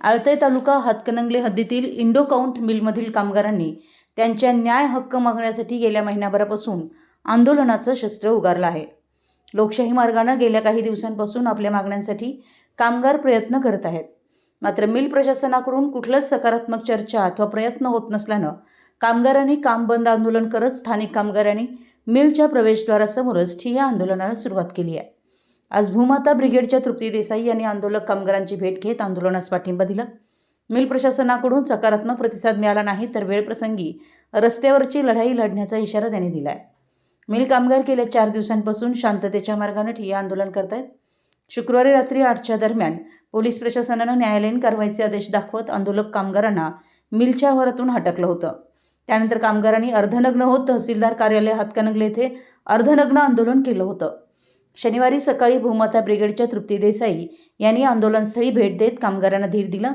आळते तालुका हातकणंगले हद्दीतील Indo count मिलमधील कामगारांनी त्यांच्या न्याय हक्क मागण्यासाठी गेल्या महिन्याभरापासून आंदोलनाचं शस्त्र उगारलं आहे. लोकशाही मार्गानं गेल्या काही दिवसांपासून आपल्या मागण्यांसाठी कामगार प्रयत्न करत आहेत. मात्र मिल प्रशासनाकडून कुठलंच सकारात्मक चर्चा अथवा प्रयत्न होत नसल्यानं कामगारांनी काम बंद आंदोलन करत स्थानिक कामगारांनी मिलच्या प्रवेशद्वारासमोरच ठिय्या आंदोलनाला सुरुवात केली आहे. आज भूमाता ब्रिगेडच्या तृप्ती देसाई यांनी आंदोलक कामगारांची भेट घेत आंदोलनास पाठिंबा दिला. मिल प्रशासनाकडून सकारात्मक प्रतिसाद मिळाला नाही तर वेळप्रसंगी रस्त्यावरची लढाई लढण्याचा इशारा त्यांनी दिला आहे मिल कामगार गेल्या चार दिवसांपासून शांततेच्या मार्गाने ठिय्या आंदोलन करतायत. शुक्रवारी रात्री आठच्या दरम्यान पोलीस प्रशासनानं न्यायालयीन कारवाईचे आदेश दाखवत आंदोलक कामगारांना मिलच्या आवारातून हटकलं होतं. त्यानंतर कामगारांनी अर्धनग्न होत तहसीलदार कार्यालय हातकणंगले येथे अर्धनग्न आंदोलन केलं होतं. शनिवारी सकाळी भूमाता ब्रिगेडच्या तृप्ती देसाई यांनी आंदोलनस्थळी भेट देत कामगारांना धीर दिला.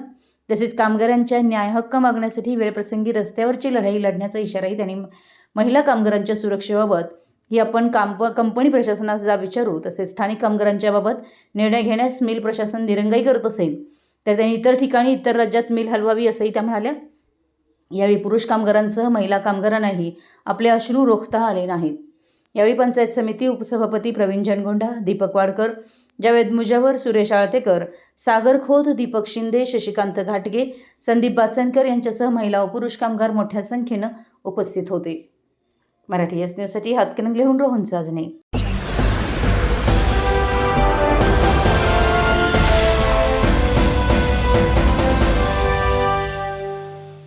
तसेच कामगारांच्या न्याय हक्क मागण्यासाठी वेळप्रसंगी रस्त्यावरची लढाई लढण्याचा इशाराही त्यांनी महिला कामगारांच्या सुरक्षेबाबत ही आपण काम कंपनी प्रशासनास जा विचारू तसेच स्थानिक कामगारांच्या बाबत निर्णय घेण्यास मिल प्रशासन दिरंगाई करत असेल तर त्यांनी इतर ठिकाणी इतर राज्यात मिल हलवावी असंही त्या म्हणाल्या. यावेळी पुरुष कामगारांसह महिला कामगारांनाही आपले अश्रू रोखता आले नाहीत. यावेळी पंचायत समिती उपसभापती प्रवीण जनगोंडा दीपक वाडकर जावेद मुजावर सुरेश आळतेकर सागर खोत दीपक शिंदे शशिकांत घाटगे संदीप बाचनकर यांच्यासह महिला व पुरुष कामगार मोठ्या संख्येनं उपस्थित होते. मराठी एस न्यूजसाठी हातकणंगलेहून रोहन चाजणे.